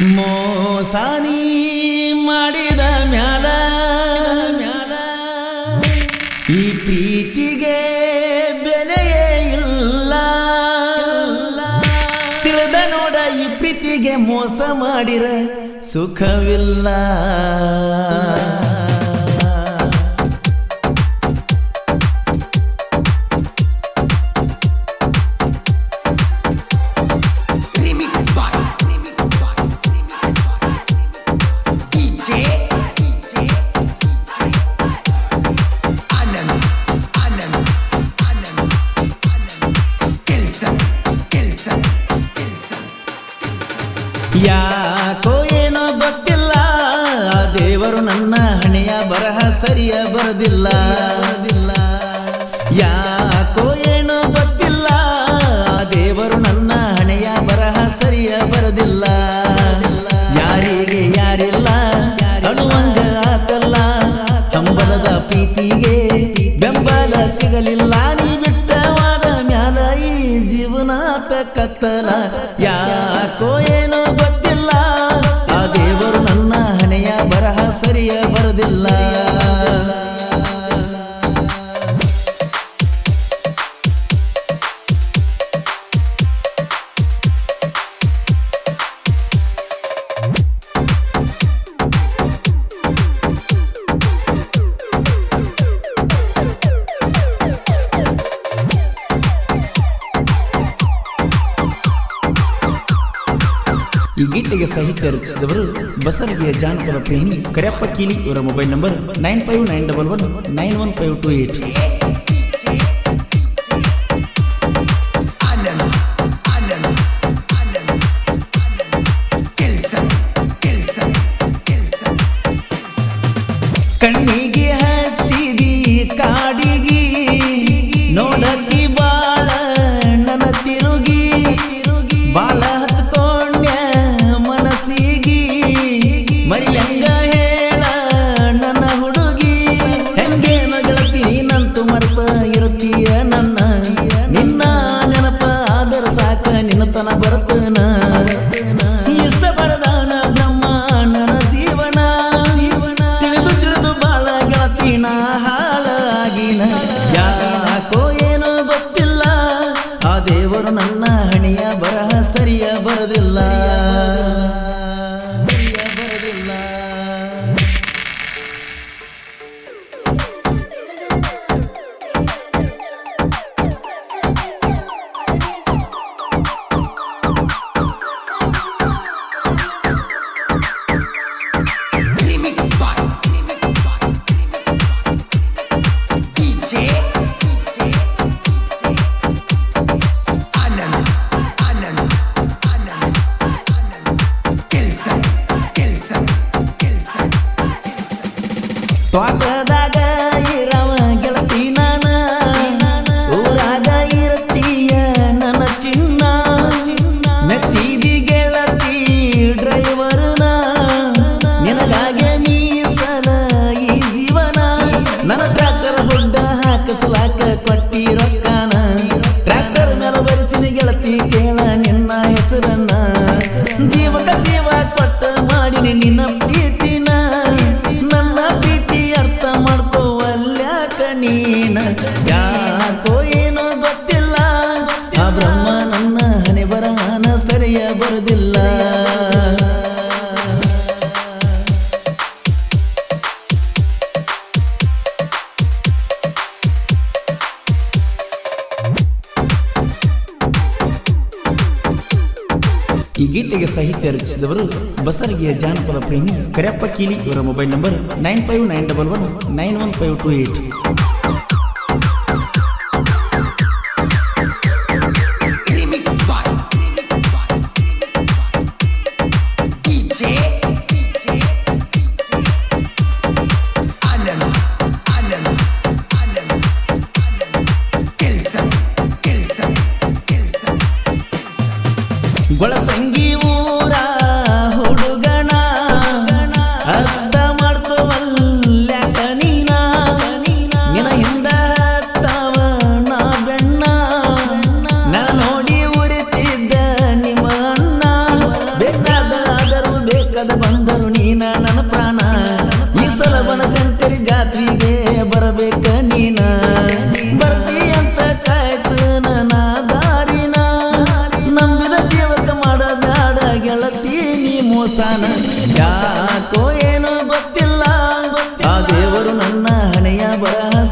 ಮೋಸಾನಿ ಮಾಡಿದ ಮ್ಯಾಲ ಮ್ಯಾಲ. ಈ ಪ್ರೀತಿಗೆ ಬೆಲೆಯೇ ಇಲ್ಲ. ತಿಳಿದ ನೋಡ ಈ ಪ್ರೀತಿಗೆ ಮೋಸ ಮಾಡಿರ ಸುಖವಿಲ್ಲ. ಯಾಕೋ ಏನೋ ಗೊತ್ತಿಲ್ಲ. ಆ ದೇವರು ನನ್ನ ಹಣೆಯ ಬರಹ ಸರಿಯ ಬರದಿಲ್ಲ. ಯಾಕೋ ಏನೋ ಗೊತ್ತಿಲ್ಲ. ಆ ದೇವರು ನನ್ನ ಹಣೆಯ ಬರಹ ಸರಿಯ ಬರದಿಲ್ಲ. ಯಾರಿಗೆ ಯಾರಿಲ್ಲ. ಅಳುವಂಗ ಆತಲ್ಲ ಹಂಬಲದ ಪ್ರೀತಿಗೆ ಬೆಂಬಲ ಸಿಗಲಿಲ್ಲ. ನೀ ಬಿಟ್ಟವಾದ ಮ್ಯಾಲ ಈ ಜೀವನಾತ ಕತ್ತಲ. ಯಾಕೋ ಈ ಗೀತೆಗೆ ಸಾಹಿತ್ಯ ರಚಿಸಿದವರು ಬಸವಗಿಯ ಜಾನಪದ ಪ್ರೇಮಿ ಕರೆಯಪ್ಪ ಕೀಲಿ ಇವರ mobile number nine five nine double one nine one five two eight. ಕಣ್ಣಿಗೆ ನಿನ್ನತನ ಬರ್ತನ. ಇಷ್ಟ ಬರದಾನ ಬ್ರಹ್ಮ ನನ್ನ ಜೀವನ ಜೀವನ. ತಿಳಿದು ತಿಳಿದು ಬಾಳ ಗೆಳತಿನ ಹಾಳಾಗಿನ. ಯಾಕೋ ಏನೋ ಗೊತ್ತಿಲ್ಲ. ಆ ದೇವರು ನನ್ನ ಹಣಿಯ ಬರಹ ಸರಿಯ ಬರದಿಲ್ಲ. ಯಾಕೋ ಏನೋ ಗೊತ್ತಿಲ್ಲ. ಆ ಬ್ರಹ್ಮ ನನ್ನ ಹಣೆ ಬರಹನ ಸರಿಯ ಬರುದಿಲ್ಲ. ಈ ಗೀತೆಗೆ ಸಾಹಿತ್ಯ ರಚಿಸಿದವರು ಬಸರಗಿಯ ಜಾನಪದ ಪ್ರೇಮಿ ಕರೆಯಪ್ಪ ಕೀಲಿ ಇವರ mobile number nine five nine double one nine one five two eight. వలసంగి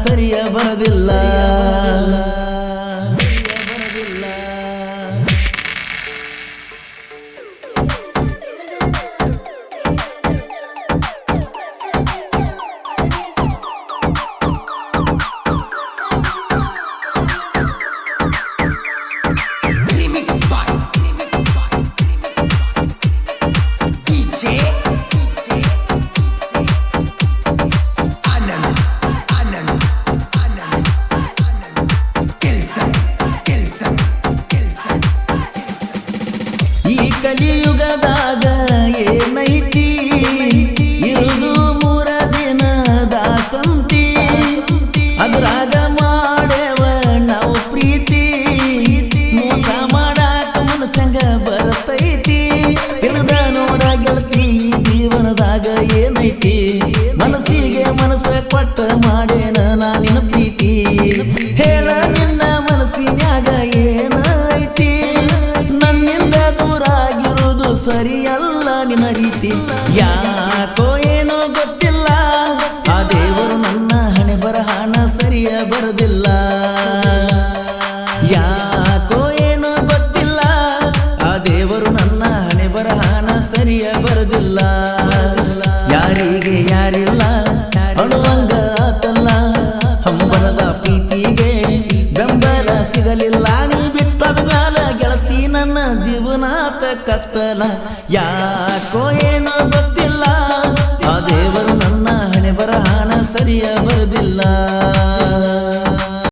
ಸರಿಯ ಬರದಿಲ್ಲ. ಇಲ್ದ ನೋಡ ಗೆಳತಿ, ಜೀವನದಾಗ ಏನೈತಿ? ಮನಸ್ಸಿಗೆ ಮನಸ್ಸ ಕೊಟ್ಟ ಮಾಡೇನ ನಾನಿನ ಪ್ರೀತಿ? ಹೇಳ ನಿನ್ನ ಮನಸ್ಸಿನಾಗ ಏನೈತಿ? ನನ್ನಿಂದ ದೂರ ಆಗಿರುವುದು ಸರಿಯಲ್ಲ ನಿನ್ನ ರೀತಿ. ಯಾ ಸಿಗಲಿಲ್ಲ ನೀ ಬಿಟ್ಟದ ಮ್ಯಾಲ ಗೆಳತಿ ನನ್ನ ಜೀವನಾತ ಕತ್ತಲ. ಯಾಕೋ ಏನೋ